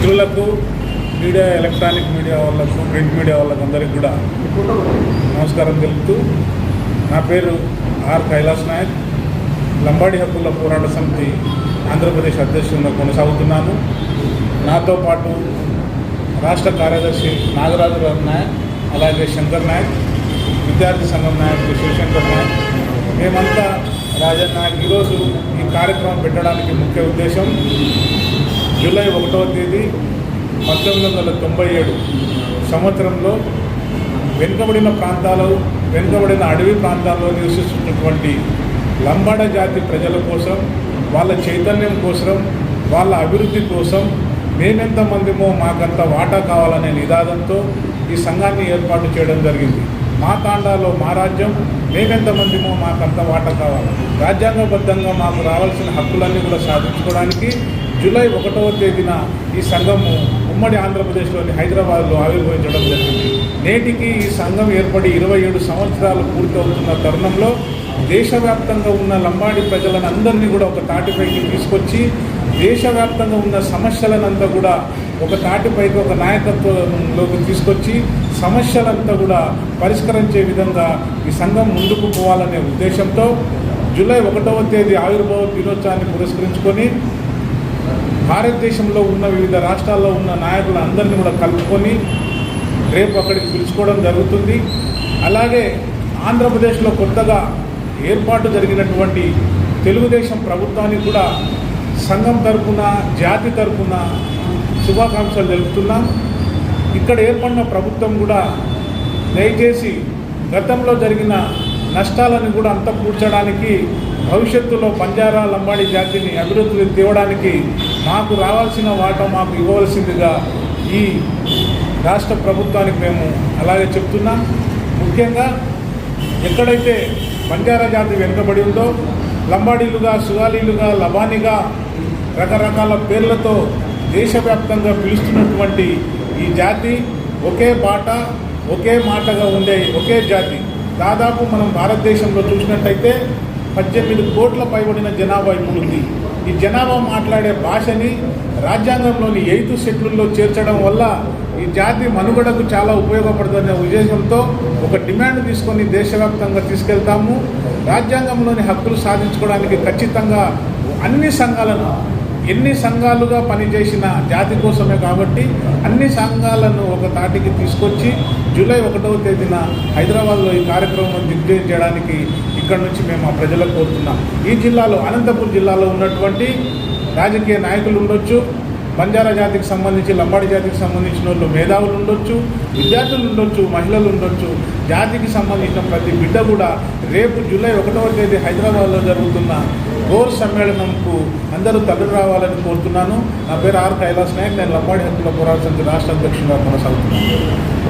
మిత్రులకు media electronic media వాళ్ళకు print media వాళ్ళకు అందరికీ కూడా నమస్కారం తెలుపుతూ నా పేరు ఆర్ కైలాస్ నాయక్. లంబాడి హక్కుల పోరాట సమితి ఆంధ్రప్రదేశ్ అధ్యక్షుడిగా కొనసాగుతున్నాను. నాతో పాటు రాష్ట్ర కార్యదర్శి నాగరాజు నాయక్ అలాగే శంకర్ నాయక్ విద్యార్థి సంఘం నాయకుడు శివశంకర్ నాయక్. మేమంతా రాజన్ నాయక్ ఈరోజు ఈ కార్యక్రమం పెట్టడానికి ముఖ్య ఉద్దేశం జూలై ఒకటవ తేదీ పంతొమ్మిది వందల తొంభై ఏడు సంవత్సరంలో వెనుకబడిన ప్రాంతాలు వెనుకబడిన అడవి ప్రాంతాల్లో నివసిస్తున్నటువంటి లంబాడ జాతి ప్రజల కోసం వాళ్ళ చైతన్యం కోసం వాళ్ళ అభివృద్ధి కోసం మేమెంతమందిమో మాకంత వాటా కావాలనే నిదానంతో ఈ సంఘాన్ని ఏర్పాటు చేయడం జరిగింది. మా తాండాలో మా రాజ్యం మేమెంతమందిమో మాకంత వాటా కావాలి. రాజ్యాంగబద్ధంగా మాకు రావాల్సిన హక్కులన్నీ కూడా సాధించుకోవడానికి జూలై ఒకటవ తేదీన ఈ సంఘము ఉమ్మడి ఆంధ్రప్రదేశ్లోని హైదరాబాద్లో ఆవిర్భవించడం జరిగింది. నేటికి ఈ సంఘం ఏర్పడి ఇరవై ఏడు సంవత్సరాలు పూర్తవుతున్న తరుణంలో దేశవ్యాప్తంగా ఉన్న లంబాడి ప్రజలను అందరినీ కూడా ఒక తాటిపైకి తీసుకొచ్చి దేశవ్యాప్తంగా ఉన్న సమస్యలనంతా కూడా ఒక తాటిపైకి ఒక నాయకత్వంలోకి తీసుకొచ్చి సమస్యలంతా కూడా పరిష్కరించే విధంగా ఈ సంఘం ముందుకు పోవాలనే ఉద్దేశంతో జూలై ఒకటవ తేదీ ఆవిర్భావ దినోత్సవాన్ని పురస్కరించుకొని భారతదేశంలో ఉన్న వివిధ రాష్ట్రాల్లో ఉన్న నాయకులు అందరినీ కూడా కలుపుకొని రేపు అక్కడికి పిలుచుకోవడం జరుగుతుంది. అలాగే ఆంధ్రప్రదేశ్లో కొత్తగా ఏర్పాటు జరిగినటువంటి తెలుగుదేశం ప్రభుత్వానికి కూడా సంఘం తరఫున జాతి తరఫున శుభాకాంక్షలు తెలుపుతున్నాం. ఇక్కడ ఏర్పడిన ప్రభుత్వం కూడా దయచేసి గతంలో జరిగిన నష్టాలను కూడా అంత కూర్చడానికి భవిష్యత్తులో బంజారా లంబాడి జాతిని అభివృద్ధి తేవడానికి మాకు రావాల్సిన వాటా మాకు ఇవ్వవలసిందిగా ఈ రాష్ట్ర ప్రభుత్వానికి మేము అలాగే చెప్తున్నాం. ముఖ్యంగా ఎక్కడైతే బంజారా జాతి వెనుకబడి ఉందో లంబాడీలుగా సుగాలీలుగా లబానిగా రకరకాల పేర్లతో దేశవ్యాప్తంగా పిలుస్తున్నటువంటి ఈ జాతి ఒకే బాట ఒకే మాటగా ఉండే ఒకే జాతి. దాదాపు మనం భారతదేశంలో చూసినట్టయితే పద్దెనిమిది కోట్ల పైబడిన జనాభా ఇప్పుడు ఉంది ఈ జనాభా మాట్లాడే భాషని రాజ్యాంగంలోని ఎయిత్ షెడ్యూల్లో చేర్చడం వల్ల ఈ జాతి మనుగడకు చాలా ఉపయోగపడుతుందనే ఉద్దేశంతో ఒక డిమాండ్ తీసుకొని దేశవ్యాప్తంగా తీసుకెళ్తాము. రాజ్యాంగంలోని హక్కులు సాధించుకోవడానికి ఖచ్చితంగా అన్ని సంఘాలను ఎన్ని సంఘాలుగా పనిచేసిన జాతి కోసమే కాబట్టి అన్ని సంఘాలను ఒక తాటికి తీసుకొచ్చి జూలై ఒకటవ తేదీన హైదరాబాద్లో ఈ కార్యక్రమం దిగ్విజయం చేయడానికి ఇక్కడ నుంచి మేము ఆ ప్రజలకు కోరుతున్నాం. ఈ జిల్లాలో అనంతపురం జిల్లాలో ఉన్నటువంటి రాజకీయ నాయకులు ఉండొచ్చు బంజారా జాతికి సంబంధించి లంబాడి జాతికి సంబంధించిన వాళ్ళు మేధావులు ఉండొచ్చు విద్యార్థులు ఉండొచ్చు మహిళలు ఉండొచ్చు. జాతికి సంబంధించిన ప్రతి బిడ్డ కూడా రేపు జూలై ఒకటవ తేదీ హైదరాబాద్లో జరుగుతున్న గోర్ సమ్మేళనంకు అందరూ తరలి రావాలని కోరుతున్నాను. నా పేరు ఆర్ కైలాస్ నాయక్. నేను లంబాడి హక్కుల పోరాట సమితి రాష్ట్ర అధ్యక్షుడిగా కొనసాగుతున్నాను.